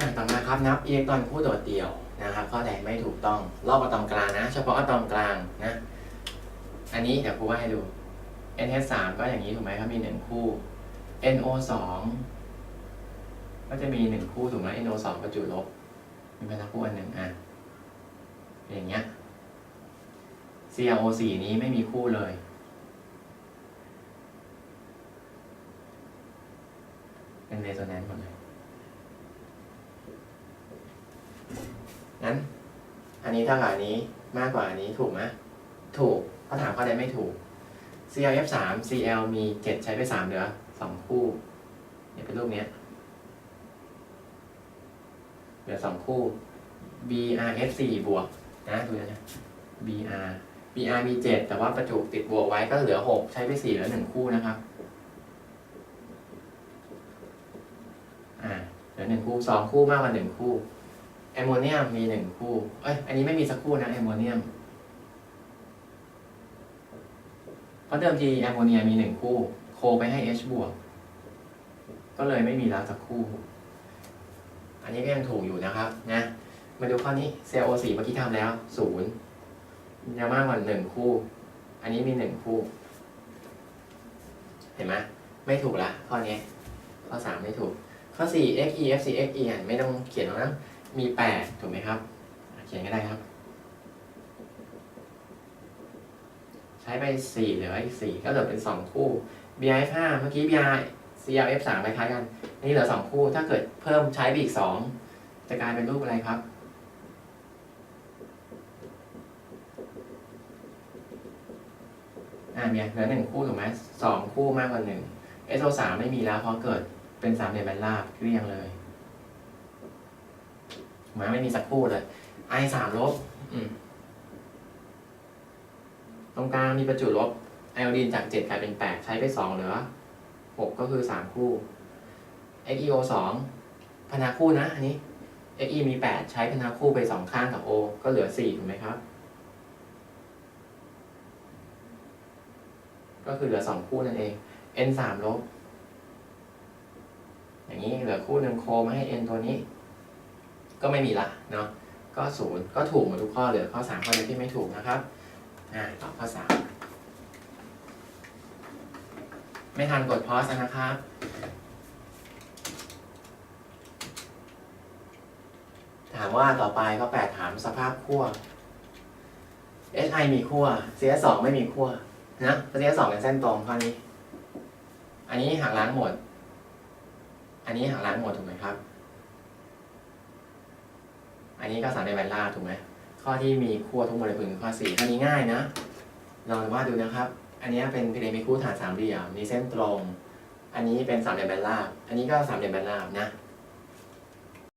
อะต่อมาครับนับอิเล็กตรอนคู่โดดเดี่ยวนะครับข้อใดไม่ถูกต้องรอบอะตอมกลางนะ เฉพาะอะตอมกลางนะ อันนี้เดี๋ยวครูว่าให้ดู NH3 ก็อย่างนี้ถูกไหมครับมีหนึ่งคู่ NO2 ก็จะมีหนึ่งคู่ถูกไหม NO2 ประจุลบ มีพนักคู่อันหนึ่งอะอย่างเงี้ย CrO4 นี้ไม่มีคู่เลย เป็นเรโซแนนซ์หมดเลย งั้น อันนี้เท่ากับอันนี้มากกว่าอันนี้ถูกไหมถูกเขาถามข้อใดไม่ถูก ClF3 Cl มี 7 ใช้ไป 3 เหลือ 2 คู่ เนี่ยเป็นรูปเนี้ย เหลือ 2 คู่ BrF4 บวกนะดูนะ Br Br มี 7 แต่ว่าประจุติดบวกไว้ก็เหลือ 6 ใช้ไป 4 เหลือ 1 คู่นะครับ อ่า เหลือ 1 คู่ 2 คู่มากกว่า 1 คู่ แอมโมเนียมมี1คู่ เอ้ย อันนี้ไม่มีสักคู่นะแอมโมเนียม เพราะเดิมทีแอมโมเนียมี1คู่ โคไปให้ H บวก ก็เลยไม่มีแล้วสักคู่ อันนี้ก็ยังถูกอยู่นะครับ นะ มาดูข้อนี้ CO4 เมื่อกี้ทำแล้วศูนย์ยังมากกว่าหนึ่งคู่ อันนี้มีหนึ่งคู่ เห็นไหมไม่ถูกละข้อนี้ ข้อสามไม่ถูก ข้อสี่ x e f c x e ไม่ต้องเขียนหรอกนะ มีแปดถูกไหมครับ เขียนก็ได้ครับ ใช้ไปสี่เหลืออีกสี่ก็เหลือเป็นสองคู่ b i f ห้าเมื่อกี้ b i c l f สามคล้ายๆกันอันนี้เหลือสองคู่ ถ้าเกิดเพิ่มใช้ไปอีกสองจะกลายเป็นรูปอะไรครับอ่าเนี่ยเหลือหนึ่งคู่ถูกไหมสองคู่มากกว่าหนึ่ง SO สามไม่มีแล้วเพราะเกิดเป็นสามเหลี่ยมแบนราบเกลี้ยงเลย ถูกไหมไม่มีสักคู่เลย I สามลบอืมตรงกลางมีประจุลบไอโอดีนจากเจ็ดกลายเป็นแปดใช้ไปสองเหลือหกก็คือสามคู่ XEO สองพนาคู่นะ อันนี้ XE มีแปดใช้พนาคู่ไปสองข้างกับ O ก็เหลือสี่ถูกไหมครับ ก็คือเหลือสองคู่นั่นเอง n สามลบ อย่างนี้เหลือคู่หนึ่งโคมาให้ n ตัวนี้ ก็ไม่มีละเนาะก็ศูนย์ก็ถูกหมดทุกข้อเหลือข้อสามข้อเดียวที่ไม่ถูกนะครับอ่าตอบข้อสามไม่ทันกดพอสนะครับถามว่าต่อไปข้อแปดถามสภาพขั้ว SI มีขั้ว CS2 ไม่มีขั้วนะตัวที่สองเป็นเส้นตรงข้อนี้ อันนี้หักล้างหมด อันนี้หักล้างหมดถูกไหมครับ อันนี้ก็สามในแบนล่าถูกไหมข้อที่มีขั้วทุกโมเลกุลคือข้อสี่ข้อนี้ง่ายนะลองวาดดูนะครับ อันนี้เป็นพีระมิดคู่ฐานสามเหลี่ยมมีเส้นตรง อันนี้เป็นสามเหลี่ยมแบนราบอันนี้ก็สามเหลี่ยมแบนราบนะ